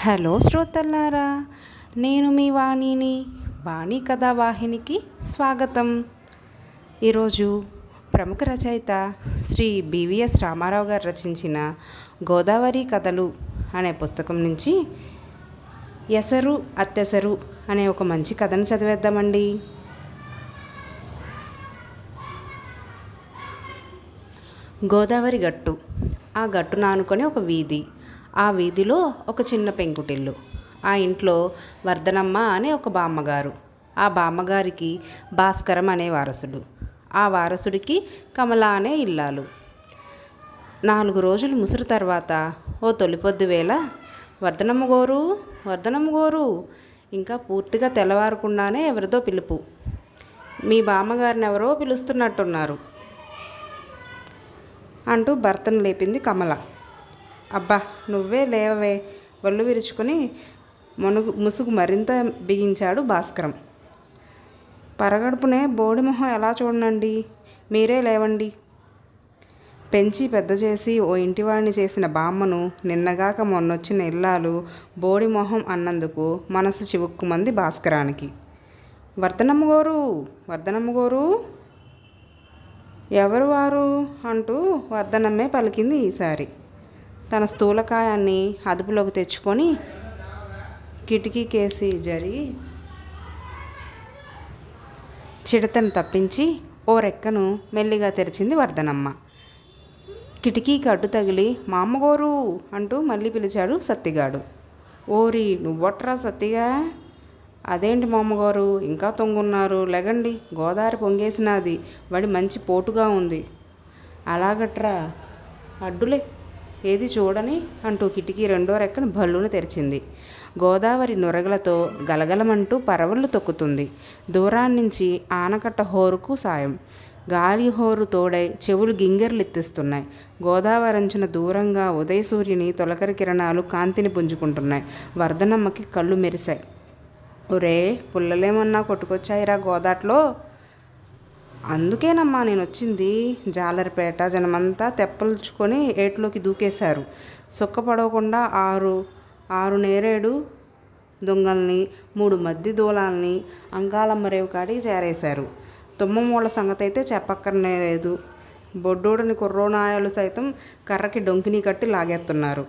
Hello శ్రోతల్లారా నేను మీ వాణిని వాణి కథావాహినికి స్వాగతం. ఈరోజు ప్రముఖ రచయిత శ్రీ బివిఎస్ రామారావు గారు రచించిన గోదావరి కథలు అనే పుస్తకం నుంచి ఎసరు అత్తెసరు అనే ఒక మంచి కథను చదివేద్దామండి. గోదావరి గట్టు. ఆ గట్టున ఆనుకొని ఒక వీధి. ఆ వీధిలో ఒక చిన్న పెంకుటిల్లు. ఆ ఇంట్లో వర్ధనమ్మ అనే ఒక బామ్మగారు. ఆ బామ్మగారికి భాస్కరం అనే వారసుడు. ఆ వారసుడికి కమల అనే ఇల్లాలు. నాలుగు రోజులు ముసురు తర్వాత ఓ తొలిపొద్దు వేళ వర్ధనమ్మ గోరు వర్ధనమ్మ గోరు ఇంకా పూర్తిగా తెల్లవారకుండానే ఎవరిదో పిలుపు. మీ బామ్మగారిని ఎవరో పిలుస్తున్నట్టున్నారు అంటూ భర్తను లేపింది కమల. అబ్బా నువ్వే లేవవే ఒళ్ళు విరుచుకొని మునుగు ముసుగు మరింత బిగించాడు భాస్కరం. పరగడుపునే బోడి మొహం ఎలా చూడనండి? మీరే లేవండి. పెంచి పెద్ద చేసి ఓ ఇంటివాడిని చేసిన బామ్మను నిన్నగాక మొన్నొచ్చిన ఇల్లాలు బోడి మొహం అన్నందుకు మనసు చివుక్కుమంది భాస్కరానికి. వర్ధనమ్మ గోరు వర్ధనమ్మ గోరు? ఎవరు వారు? అంటూ వర్ధనమ్మే పలికింది ఈసారి. తన స్థూలకాయాన్ని అదుపులోకి తెచ్చుకొని కిటికీ కేసి జరిగి చిడతను తప్పించి ఓ రెక్కను మెల్లిగా తెరిచింది వర్ధనమ్మ కిటికీకి అడ్డు తగిలి మా అమ్మగోరు అంటూ మళ్ళీ పిలిచాడు సత్తిగాడు. ఓరి నువ్వొట్రా సత్తిగా? అదేంటి మా అమ్మగారు? ఇంకా తొంగున్నారు. లెగండి. గోదావరి పొంగేసినది. వాడి మంచి పోటుగా ఉంది. అలాగట్రా. అడ్డులే. ఏది చూడని అంటూ కిటికీ రెండో రెక్కను భల్లును తెరిచింది. గోదావరి నొరగలతో గలగలమంటూ పరవళ్ళు తొక్కుతుంది. దూరాన్నించి ఆనకట్ట హోరుకు సాయం. గాలి హోరు తోడై చెవులు గింగర్లెత్తిస్తున్నాయి. గోదావరంచున దూరంగా ఉదయ సూర్యుని తొలకరి కిరణాలు కాంతిని పుంజుకుంటున్నాయి. వర్ధనమ్మకి కళ్ళు మెరిశాయి. ఒరే పుల్లలేమన్నా కొట్టుకొచ్చాయిరా గోదాట్లో? అందుకేనమ్మా నేను వచ్చింది జాలరిపేట జనమంతా తెప్పలుచుకొని ఏట్లోకి దూకేశారు. సుక్కపడవకుండా ఆరు ఆరు నేరేడు దొంగల్ని మూడు మద్ది దూలాల్ని అంకాలమ్మ రేవు కాడికి చేరేశారు తుమ్మమూళ్ళ సంగతి అయితే చెప్పక్కర్నే లేదు బొడ్డోడని కుర్రోనాయాలు సైతం కర్రకి డొంకిని కట్టి లాగేస్తున్నారు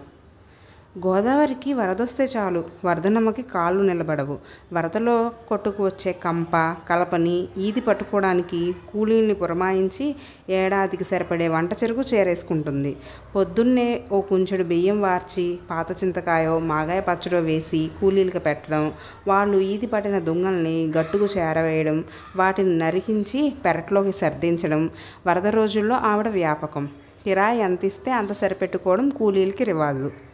గోదావరికి వరదొస్తే చాలు. వరదనమ్మకి కాళ్ళు నిలబడవు. వరదలో కొట్టుకు వచ్చే కంప కలపని ఈది పట్టుకోవడానికి కూలీల్ని పురమాయించి ఏడాదికి సరిపడే వంట చెరుకు చేరేసుకుంటుంది. పొద్దున్నే ఓ కుంచెడు బియ్యం వార్చి పాత చింతకాయో మాగాయ పచ్చడో వేసి కూలీలకు పెట్టడం వాళ్ళు ఈది పట్టిన దుంగల్ని గట్టుకు చేరవేయడం వాటిని నరికించి పెరట్లోకి సర్దించడం వరద రోజుల్లో ఆవిడ వ్యాపకం. కిరాయి ఎంత ఇస్తే అంత సరిపెట్టుకోవడం కూలీలకి రివాజు.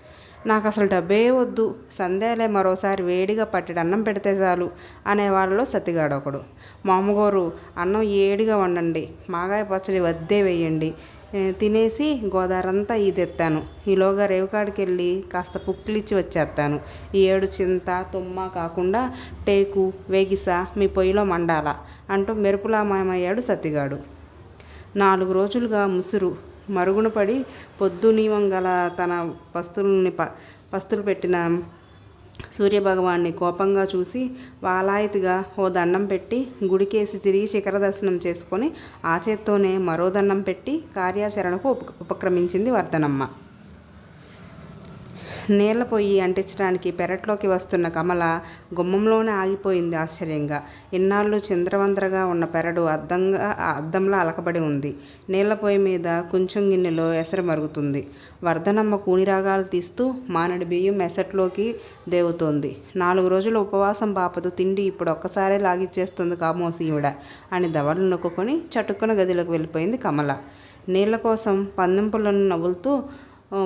నాకు అసలు డబ్బే వద్దు. సందేలే మరోసారి వేడిగా పట్టెడు అన్నం పెడితే చాలు అనే వాళ్ళలో సతిగాడు ఒకడు మా అమ్మగారు అన్నం ఏడిగా వండండి. మాగాయ పచ్చడి వద్దే వేయండి. తినేసి గోదారంతా ఈదెత్తాను ఈలోగా రేవుకాడికి వెళ్ళి కాస్త పుక్కిలిచ్చి వచ్చేస్తాను ఈ ఏడు చింత తుమ్మ కాకుండా టేకు వేగిస మీ పొయ్యిలో మండాల అంటూ మెరుపులా మాయమయ్యాడు సతిగాడు. నాలుగు రోజులుగా ముసురు. మరుగున పడి పొద్దునీవం గల తన పస్తుల్ని ప పస్తులు పెట్టిన సూర్యభగవాన్ని కోపంగా చూసి వాలాయితిగా ఓ దండం పెట్టి గుడికేసి తిరిగి శిఖర దర్శనం చేసుకొని ఆ చేత్తోనే మరో దండం పెట్టి కార్యాచరణకు ఉప ఉపక్రమించింది వర్ధనమ్మ. నీళ్ళ పొయ్యి అంటించడానికి పెరట్లోకి వస్తున్న కమల గుమ్మంలోనే ఆగిపోయింది ఆశ్చర్యంగా. ఇన్నాళ్ళు చింద్రవంద్రగా ఉన్న పెరడు అద్దంగా అద్దంలా అలకబడి ఉంది. నీళ్ళ పొయ్యి మీద కొంచెం గిన్నెలో ఎసరు మరుగుతుంది. వర్ధనమ్మ కూనిరాగాలు తీస్తూ మానడి బియ్యం ఎసట్లోకి దేవుతోంది. నాలుగు రోజులు ఉపవాసం బాపదు తిండి ఇప్పుడు ఒక్కసారే లాగిచ్చేస్తుంది కామోసి ఈవిడ అని దవడలు నొక్కుకొని చటుక్కున గదిలోకి వెళ్ళిపోయింది కమల. నీళ్ళ కోసం పందెంపులను నవ్వులుతూ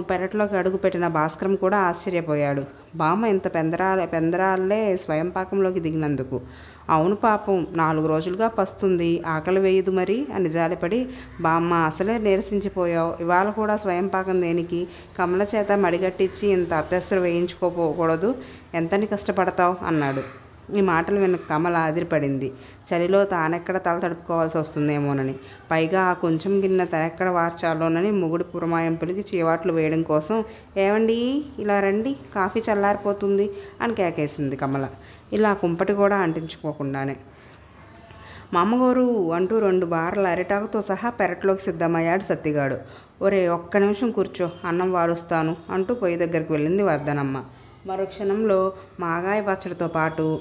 పెరట్లోకి అడుగుపెట్టిన భాస్కరం కూడా ఆశ్చర్యపోయాడు. బామ్మ ఇంత పెందరాలే పెందరాలే స్వయం పాకంలోకి దిగినందుకు. అవును పాపం నాలుగు రోజులుగా పస్తుంది ఆకలి వేయదు మరి అని జాలిపడి బామ్మ అసలే నీరసించిపోయావు. ఇవాళ కూడా స్వయం పాకం దేనికి? కమల చేత మడిగట్టించి ఇంత అత్యస్త్ర వేయించుకోపోకూడదు ఎంతని కష్టపడతావు? అన్నాడు. ఈ మాటలు విన్న కమల అదిరిపడింది. చలిలో తానెక్కడ తల తడుపుకోవాల్సి వస్తుందేమోనని. పైగా ఆ కొంచెం గిన్నె తనెక్కడ వార్చాలోనని మొగుడి పురమాయింపులకి చీవాట్లు వేయడం కోసం ఏమండి ఇలా రండి కాఫీ చల్లారిపోతుంది అని కేకేసింది కమల. ఇలా కుంపటి కూడా అంటించుకోకుండానే. మా అమ్మగారు అంటూ రెండు బార్ల అరిటాకుతో సహా పెరట్లోకి సిద్ధమయ్యాడు సత్తిగాడు. ఒరే ఒక్క నిమిషం కూర్చో అన్నం వారుస్తాను అంటూ పొయ్యి దగ్గరికి వెళ్ళింది వర్ధనమ్మ. మరుక్షణంలో మాగాయ పచ్చడితో పాటు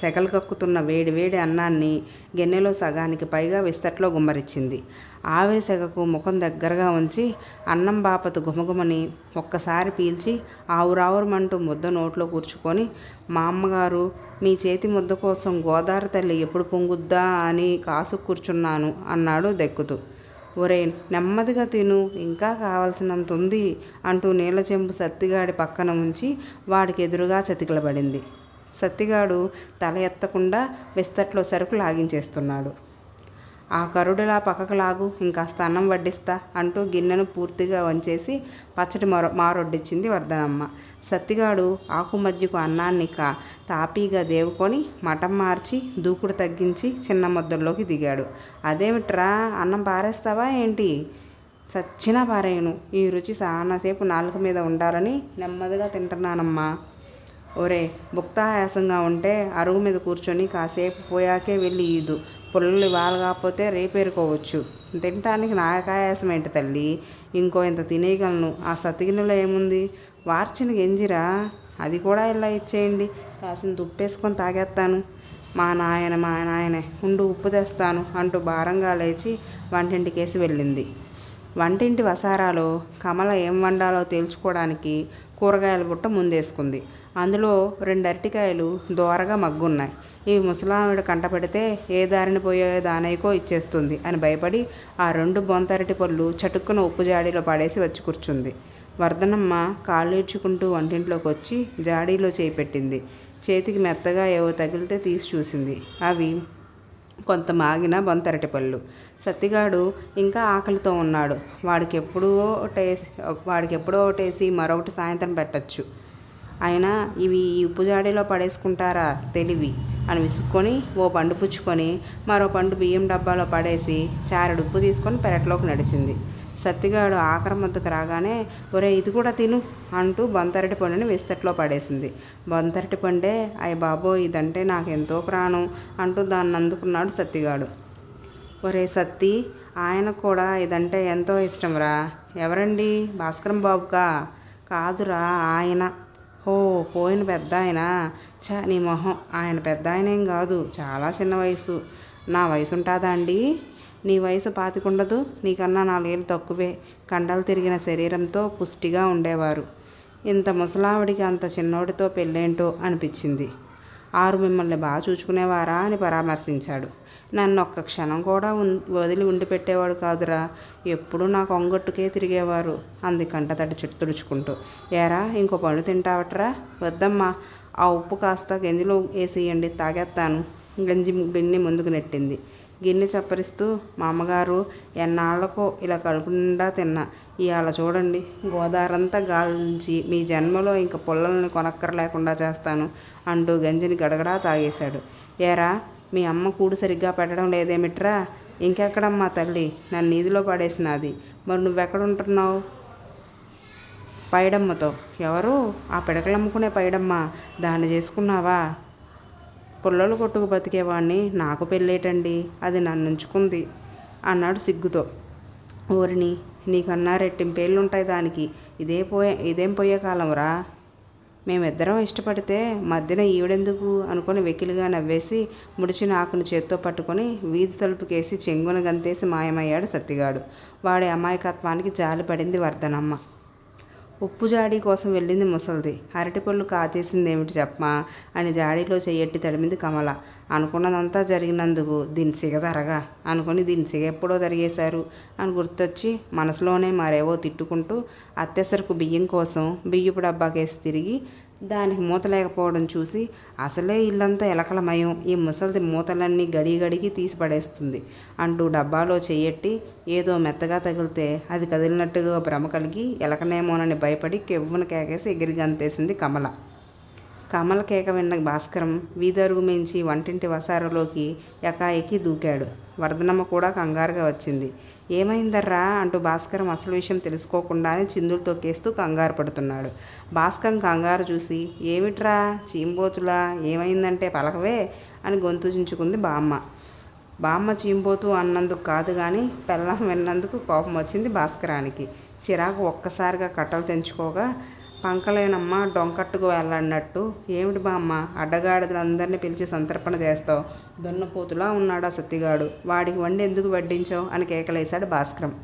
సెగలు కక్కుతున్న వేడి వేడి అన్నాన్ని గిన్నెలో సగానికి పైగా విస్తట్లో గుమ్మరిచ్చింది. ఆవిరి సెగకు ముఖం దగ్గరగా ఉంచి అన్నం బాపతు గుమగుమని ఒక్కసారి పీల్చి ఆవురావురమంటూ ముద్ద నోట్లో కూర్చుకొని మా అమ్మగారు మీ చేతి ముద్ద కోసం గోదావరి తల్లి ఎప్పుడు పొంగుద్దా అని కాసు కూర్చున్నాను అన్నాడు దెక్కుతూ. ఒరే నెమ్మదిగా తిను ఇంకా కావాల్సినంత ఉంది అంటూ నీళ్ళ చెంబు సత్తిగాడి పక్కన ఉంచి వాడికి ఎదురుగా చతికిలబడింది. సత్తిగాడు తల ఎత్తకుండా విస్తట్లో సరుకు లాగించేస్తున్నాడు. ఆ కరుడులా పక్కకు లాగు ఇంకాస్త అన్నం వడ్డిస్తా అంటూ గిన్నెను పూర్తిగా వంచేసి పచ్చడి మరో మారొడ్డిచ్చింది వర్ధనమ్మ సత్తిగాడు ఆకు మధ్యకు అన్నాన్ని కా తాపీగా దేవుకొని మటం మార్చి దూకుడు తగ్గించి చిన్న ముద్దల్లోకి దిగాడు. అదేమిట్రా అన్నం పారేస్తావా ఏంటి? చచ్చినా పారేయను. ఈ రుచి చాలాసేపు నాలుక మీద ఉండాలని నెమ్మదిగా తింటున్నానమ్మా. ఒరే భుక్తాయాసంగా ఉంటే అరుగు మీద కూర్చొని కాసేపు పోయాకే వెళ్ళి ఈదు. పుల్లలు ఇవాళ కాకపోతే రేపేరుకోవచ్చు తినటానికి నాకాయాసం ఏంటి తల్లి? ఇంకో ఇంత తినేయగలను. ఆ సతిగినలో ఏముంది? వార్చిన గెంజిరా అది కూడా ఇలా ఇచ్చేయండి. కాసింత ఉప్పేసుకొని తాగేస్తాను. మా నాయన మా నాయనే ఉండు ఉప్పు తెస్తాను అంటూ భారంగా లేచి వంటింటికేసి వెళ్ళింది. వంటింటి వసారాలో కమల ఏం వండాలో తేల్చుకోవడానికి కూరగాయల బుట్ట ముందేసుకుంది. అందులో రెండు అరటికాయలు దోరగా మగ్గున్నాయి. ఇవి ముసలావిడ కంట పెడితే ఏ దారిని పోయే దానైకో ఇచ్చేస్తుంది అని భయపడి ఆ రెండు బొంతరటి పళ్ళు చటుక్కున ఉప్పు జాడీలో పడేసి వచ్చి కూర్చుంది. వర్ధనమ్మ కాళ్ళీడ్చుకుంటూ వంటింట్లోకి వచ్చి జాడీలో చేయి పెట్టింది. చేతికి మెత్తగా ఏవో తగిలితే తీసి చూసింది. అవి కొంత మాగిన బొంతరటి పళ్ళు. సత్తిగాడు ఇంకా ఆకలితో ఉన్నాడు. వాడికి ఎప్పుడో ఒకటేసి వాడికి ఎప్పుడో ఒకటేసి మరొకటి సాయంత్రం పెట్టచ్చు. అయినా ఇవి ఈ ఉప్పు జాడీలో పడేసుకుంటారా తెలివి అని విసుక్కొని ఓ పండు పుచ్చుకొని మరో పండు బియ్యం డబ్బాలో పడేసి చారెడు ఉప్పు తీసుకొని పెరట్లోకి నడిచింది. సత్తిగాడు ఆఖరి ముద్దకు రాగానే ఒరే ఇది కూడా తిను అంటూ బొంతరటి పండుని విస్తట్లో పడేసింది. బొంతరటి పండే అయ్య బాబో ఇదంటే నాకెంతో ప్రాణం అంటూ దాన్ని అందుకున్నాడు సత్తిగాడు. ఒరే సత్తి ఆయన కూడా ఇదంటే ఎంతో ఇష్టంరా. ఎవరండి? భాస్కరం బాబుకా? కాదురా ఆయన. ఓ పోయిన పెద్ద ఆయన చ నీ మొహం. ఆయన పెద్ద ఆయనేం కాదు. చాలా చిన్న వయసు నా వయసు ఉంటుందా అండి? నీ వయసు పాతికుండదు నీకన్నా నాలుగేళ్ళు తక్కువే. కండలు తిరిగిన శరీరంతో పుష్టిగా ఉండేవారు. ఇంత ముసలావిడికి అంత చిన్నోడితో పెళ్ళేంటో అనిపించింది. ఆరు మిమ్మల్ని బాగా చూసుకునేవారా అని పరామర్శించాడు. నన్ను ఒక్క క్షణం కూడా వదిలి ఉండి పెట్టేవాడు కాదురా. ఎప్పుడూ నా ఒంగొట్టుకే తిరిగేవారు. అంది కంటతడి చుట్టు తుడుచుకుంటూ. ఏరా ఇంకో పండు తింటావట్రా? వద్దమ్మా ఆ ఉప్పు కాస్త గంజిలో వేసేయండి తాగేస్తాను గంజి గిన్నె ముందుకు నెట్టింది. గిన్నె చప్పరిస్తూ మా అమ్మగారు ఎన్నాళ్ళకో ఇలా కడుపు నిండా తిన్నా. ఇవాళ చూడండి. గోదారంతా గాలించి మీ జన్మలో ఇంక పుల్లల్ని కొనక్కర లేకుండా చేస్తాను అంటూ గంజిని గడగడా తాగేశాడు. ఏరా మీ అమ్మ కూడు సరిగ్గా పెట్టడం లేదేమిట్రా ఇంకెక్కడమ్మా తల్లి? నన్ను నీదిలో పడేసినది. మరి నువ్వెక్కడ ఉంటున్నావు పైడమ్మతో. ఎవరు? ఆ పిడకలు అమ్ముకునే పైడమ్మ. దాన్ని చేసుకున్నావా? పుల్లలు కొట్టుకు బతికేవాణ్ణి నాకు పెళ్ళేటండి అది నన్నుంచుకుంది అన్నాడు సిగ్గుతో. ఓరిని నీకన్నా రెట్టింపేళ్ళుంటాయి దానికి ఇదే పోయే ఇదేం పోయే కాలంరా? మేమిద్దరం ఇష్టపడితే మధ్యన ఈవిడెందుకు అనుకొని వెకిలిగా నవ్వేసి ముడిచిన ఆకును చేత్తో పట్టుకొని వీధి తలుపుకేసి చెంగున గంతేసి మాయమయ్యాడు సత్తిగాడు. వాడి అమాయకత్వానికి జాలి పడింది వర్ధనమ్మ. ఉప్పు జాడీ కోసం వెళ్ళింది ముసలిది. అరటిపళ్ళు కాచేసింది ఏమిటి చెప్పమా? అని జాడీలో చెయ్యట్టి తడిమింది కమల. అనుకున్నదంతా జరిగినందుకు దీని సిగ తరగా? అనుకుని దీని సిగ ఎప్పుడో జరిగేశారు అని గుర్తొచ్చి మనసులోనే మరేవో తిట్టుకుంటూ అత్యసరకు బియ్యం కోసం బియ్యపు డబ్బాకేసి తిరిగి దానికి మూత లేకపోవడం చూసి అసలే ఇల్లంతా ఎలకలమయం. ఈ ముసలిది మూతలన్నీ గడి గడికి తీసి పడేస్తుంది. అంటూ డబ్బాలో చెయ్యట్టి ఏదో మెత్తగా తగిలితే అది కదిలినట్టుగా భ్రమ కలిగి ఎలకనేమోనని భయపడి కెవ్వున కేకేసి ఎగిరి గంతేసింది కమల. కమల కేక విన్న భాస్కరం వీధరుగు మించి వంటింటి వసారలోకి ఎకాయకి దూకాడు. వర్ధనమ్మ కూడా కంగారుగా వచ్చింది. ఏమైందర్రా అంటూ భాస్కరం అసలు విషయం తెలుసుకోకుండానే చిందులు తొక్కేస్తూ కంగారు పడుతున్నాడు. భాస్కరం కంగారు చూసి ఏమిట్రా చీంబోతులా? ఏమైందంటే పలకవే? అని గొంతుచించుకుంది బామ్మ. బామ్మ చీంబోతు అన్నందుకు కాదు కానీ పెళ్ళం విన్నందుకు కోపం వచ్చింది భాస్కరానికి. చిరాకు ఒక్కసారిగా కట్టలు తెంచుకోగా పంకలేనమ్మ డొంకట్టుకు వెళ్ళన్నట్టు. ఏమిటి బామ్మ అడ్డగాడిదలందరినీ పిలిచి సంతర్పణ చేస్తావు? దున్నపోతులా ఉన్నాడా సత్తిగాడు వాడికి వండి ఎందుకు వడ్డించావు? అని కేకలేశాడు భాస్కరం.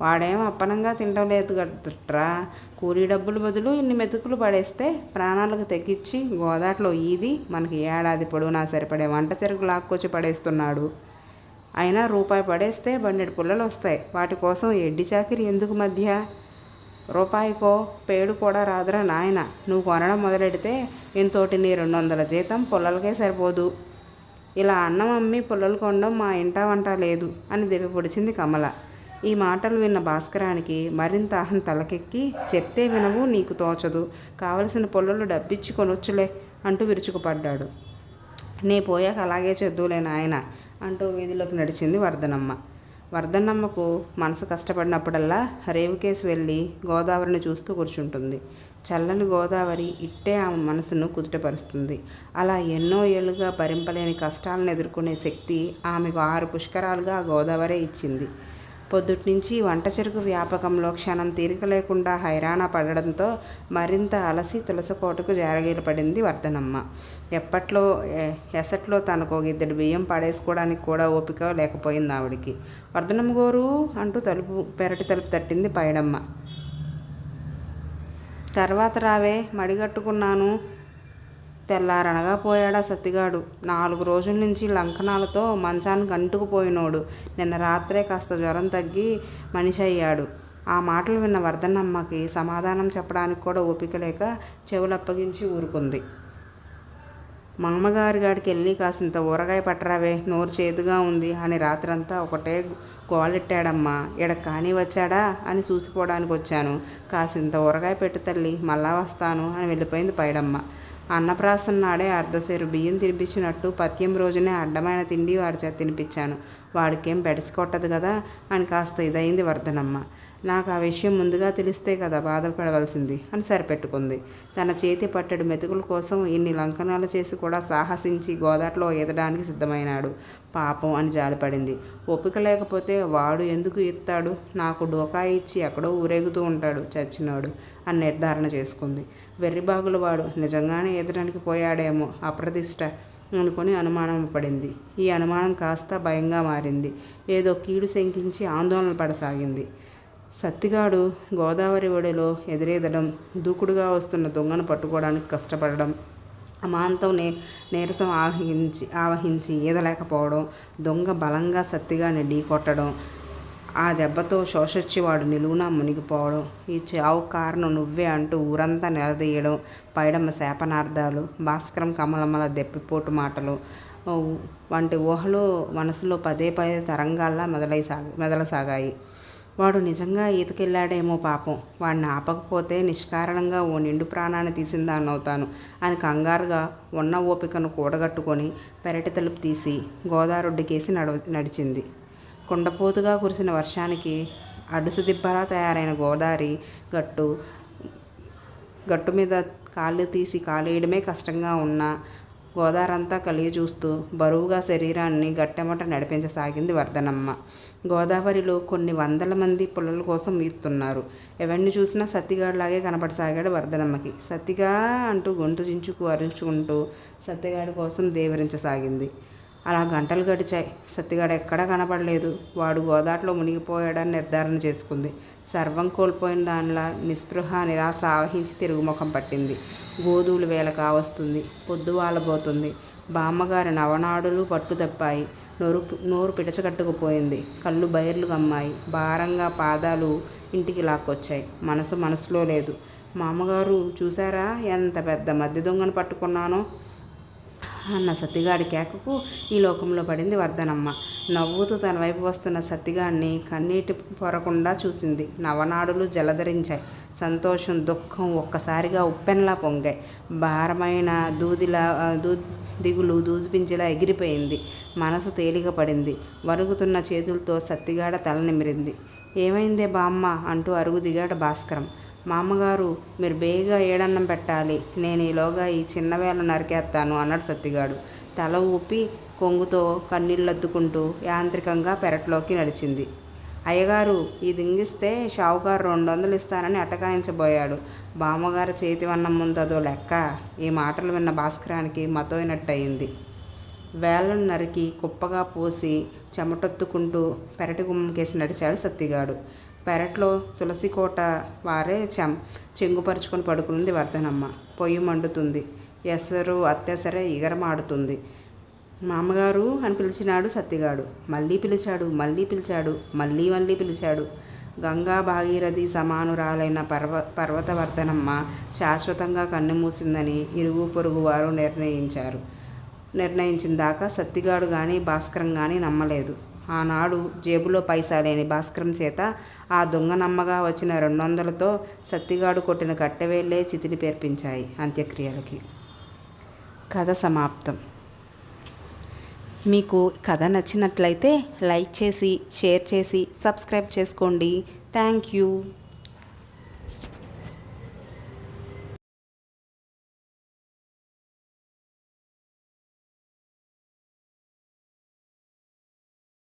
వాడేం అప్పనంగా తినడం లేదు గట్రా కూలీ డబ్బులు బదులు ఇన్ని మెతుకులు పడేస్తే ప్రాణాలకు తెగించి గోదాట్లో ఈది మనకి ఏడాది పొడవునా సరిపడే వంట చెరుకు లాక్కొచ్చి పడేస్తున్నాడు. అయినా రూపాయి పడేస్తే బండెడు పుల్లలు వస్తాయి వాటి కోసం ఎడ్డి చాకిరి ఎందుకు మధ్య? రూపాయికో పేడు కూడా రాదురా నాయన. నువ్వు కొనడం మొదలెడితే ఇంతోటి నీ రెండు వందల జీతం పుల్లలకే సరిపోదు. ఇలా అన్నం అమ్మి పుల్లలు కొనడం మా ఇంట వంట లేదు అని దివి పొడిచింది కమల. ఈ మాటలు విన్న భాస్కరానికి మరింత అహం తలకెక్కి చెప్తే వినవు నీకు తోచదు. కావలసిన పుల్లలు డబ్బిచ్చి కొనొచ్చులే అంటూ విరుచుకుపడ్డాడు. నే పోయాక అలాగే చెద్దులే నాయన అంటూ వీధిలోకి నడిచింది వర్ధనమ్మ వర్ధనమ్మకు మనసు కష్టపడినప్పుడల్లా రేవుకేసి వెళ్ళి గోదావరిని చూస్తూ కూర్చుంటుంది. చల్లని గోదావరి ఇట్టే ఆమె మనసును కుదుటపరుస్తుంది. అలా ఎన్నో ఏళ్ళుగా భరింపలేని కష్టాలను ఎదుర్కొనే శక్తి ఆమెకు ఆరు పుష్కరాలుగా గోదావరి గోదావరే ఇచ్చింది. పొద్దుట్నుంచి వంట చెరుకు వ్యాపకంలో క్షణం తీరిక లేకుండా హైరాణ పడడంతో మరింత అలసి తులసకోటకు జారగీలు పడింది వర్ధనమ్మ. ఎప్పట్లో ఎసట్లో తనకు ఒక ఇద్దరు బియ్యం పడేసుకోవడానికి కూడా ఓపిక లేకపోయింది ఆవిడికి. వర్ధనమ్మ గోరు అంటూ తలుపు పెరటి తలుపు తట్టింది పైడమ్మ తర్వాత రావే మడిగట్టుకున్నాను తెల్లారనగా పోయాడా సత్తిగాడు నాలుగు రోజుల నుంచి లంకనాలతో మంచానికి అంటుకుపోయినోడు నిన్న రాత్రే కాస్త జ్వరం తగ్గి మనిషి అయ్యాడు ఆ మాటలు విన్న వర్ధనమ్మకి సమాధానం చెప్పడానికి కూడా ఓపిక లేక చెవులు అప్పగించి ఊరుకుంది. మామగారి గాడికి వెళ్ళి కాసింత ఊరగాయ పట్టరావే నోరు చేదుగా ఉంది అని రాత్రంతా ఒకటే గోలెట్టాడమ్మా. ఇడ కానీ వచ్చాడా అని చూసిపోవడానికి వచ్చాను కాసింత ఊరగాయ పెట్టు తల్లి మళ్ళా వస్తాను అని వెళ్ళిపోయింది పైడమ్మ. అన్నప్రాసన నాడే అర్ధసేరు బియ్యం తినిపించినట్టు పత్యం రోజునే అడ్డమైన తిండి వాడి చేత తినిపించాను. వాడికేం బెడిసి కొట్టదు కదా? అని కాస్త ఇదైంది వర్ధనమ్మ. నాకు ఆ విషయం ముందుగా తెలిస్తే కదా బాధపడవలసింది అని సరిపెట్టుకుంది. తన చేతి పట్టెడు మెతుకుల కోసం ఇన్ని లంకనాలు చేసి కూడా సాహసించి గోదాట్లో ఈదడానికి సిద్ధమైనాడు. పాపం అని జాలిపడింది. ఓపిక లేకపోతే వాడు ఎందుకు ఇస్తాడు నాకు డోకా ఇచ్చి ఎక్కడో ఊరేగుతూ ఉంటాడు చచ్చినాడు అని నిర్ధారణ చేసుకుంది. వెర్రిబాగులవాడు నిజంగానే ఈదడానికి పోయాడేమో అప్రతిష్ట అనుకొని అనుమానం పడింది. ఈ అనుమానం కాస్త భయంగా మారింది. ఏదో కీడు శంకించి ఆందోళన పడసాగింది. సత్తిగాడు గోదావరి ఒడిలో ఎదురేదడం దూకుడుగా వస్తున్న దొంగను పట్టుకోవడానికి కష్టపడడం అమాంతం నే నీరసం ఆవహించి ఆవహించి ఈదలేకపోవడం దొంగ బలంగా సత్తిగాని ఢీ కొట్టడం ఆ దెబ్బతో శోషొచ్చి వాడు నిలువునా మునిగిపోవడం. ఈ చావు కారణం నువ్వే అంటూ ఊరంతా నిలదీయడం పైడమ్మ శాపనార్థాలు భాస్కరం కమలమ్మల దెప్పిపోటు మాటలు వంటి ఊహలు మనసులో పదే పదే తరంగాల్లా మొదలై సాగి మొదలసాగాయి. వాడు నిజంగా ఈతకెళ్ళాడేమో పాపం. వాడిని ఆపకపోతే నిష్కారణంగా ఓ నిండు ప్రాణాన్ని తీసిందాన్ని అవుతాను అని కంగారుగా ఉన్న ఓపికను కూడగట్టుకొని పెరటి తలుపు తీసి గోదారొడ్డుకేసి నడవ నడిచింది. కుండపోతుగా కురిసిన వర్షానికి అడుసు దిబ్బలా తయారైన గోదావరి గట్టు గట్టు మీద కాళ్ళు తీసి కాలేయడమే కష్టంగా ఉన్న గోదారంతా కలిగి చూస్తూ బరువుగా శరీరాన్ని గట్టెమట నడిపించసాగింది వర్ధనమ్మ గోదావరిలో కొన్ని వందల మంది పుల్లల కోసం ఈత్తున్నారు ఎవరిని చూసినా సత్తిగాడిలాగే కనపడసాగాడు వర్ధనమ్మకి సత్తిగా అంటూ గొంతు చించుకు అరుచుకుంటూ సత్తిగాడి కోసం దేవరించసాగింది. అలా గంటలు గడిచాయి. సత్తిగాడు ఎక్కడా కనపడలేదు. వాడు గోదాట్లో మునిగిపోయాడని నిర్ధారణ చేసుకుంది. సర్వం కోల్పోయిన దానిలా నిస్పృహ నిరాశ ఆవహించి తిరుగుముఖం పట్టింది. గోధువులు వేల కావస్తుంది. పొద్దు వాలబోతుంది. బామ్మగారి నవనాడులు పట్టు తప్పాయి. నోరు నోరు పిడచగట్టుకుపోయింది కళ్ళు బయర్లు కమ్మాయి. భారంగా పాదాలు ఇంటికి లాక్కొచ్చాయి. మనసు మనసులో లేదు. మామగారు చూసారా ఎంత పెద్ద మధ్య దొంగను పట్టుకున్నానో? అన్న సత్తిగాడి కేకకు ఈ లోకంలో పడింది వర్ధనమ్మ. నవ్వుతూ తన వైపు వస్తున్న సత్తిగాడిని కన్నీటి పొరకుండా చూసింది. నవనాడులు జలధరించాయి. సంతోషం దుఃఖం ఒక్కసారిగా ఉప్పెన్లా పొంగాయి. భారమైన దూదిలా దూ దిగులు దూదిపించేలా ఎగిరిపోయింది. మనసు తేలిక పడింది. వరుగుతున్న చేతులతో సత్తిగాడ తల నిమిరింది. ఏమైందే బామ్మ అంటూ అరుగు దిగాడు భాస్కరం. మామగారు మీరు బేగా ఏడన్నం పెట్టాలి. నేను ఈలోగా ఈ చిన్న వేళ నరికేస్తాను అన్నాడు సత్తిగాడు. తల ఊపి కొంగుతో కన్నీళ్ళద్దుకుంటూ యాంత్రికంగా పెరట్లోకి నడిచింది. అయ్యగారు ఈ దింగిస్తే షావుగారు రెండు వందలు ఇస్తానని అటకాయించబోయాడు. బామ్మగారు చేతి వన్నం ముందదో లెక్క. ఈ మాటలు విన్న భాస్కరానికి మతోయినట్టయింది. వేళ్ళను నరికి కుప్పగా పోసి చెమటొత్తుకుంటూ పెరటి గుమ్మకేసి నడిచాడు సత్తిగాడు. పెరట్లో తులసి కోట వారే చెం చెంగుపరుచుకొని పడుకుంది వర్ధనమ్మ. పొయ్యి మండుతుంది. ఎసరు అత్తెసరే ఇగరమాడుతుంది మామగారు అని పిలిచినాడు సత్తిగాడు. మళ్ళీ పిలిచాడు మళ్ళీ పిలిచాడు మళ్ళీ మళ్ళీ పిలిచాడు. గంగా భాగీరథి సమానురాలైన పర్వ పర్వతవర్ధనమ్మ శాశ్వతంగా కన్నుమూసిందని ఇరుగు పొరుగు వారు నిర్ణయించారు. నిర్ణయించిన దాకా సత్తిగాడు కానీ భాస్కరం కానీ నమ్మలేదు. ఆనాడు జేబులో పైసా లేని భాస్కరం చేత ఆ దొంగ నమ్మగా వచ్చిన రెండు వందలతో సత్తిగాడు కొట్టిన కట్టెవేళ్ళే చితిని పేర్పించాయి అంత్యక్రియలకి. కథ సమాప్తం. మీకు కథ నచ్చినట్లయితే లైక్ చేసి షేర్ చేసి సబ్స్క్రైబ్ చేసుకోండి. Thank you.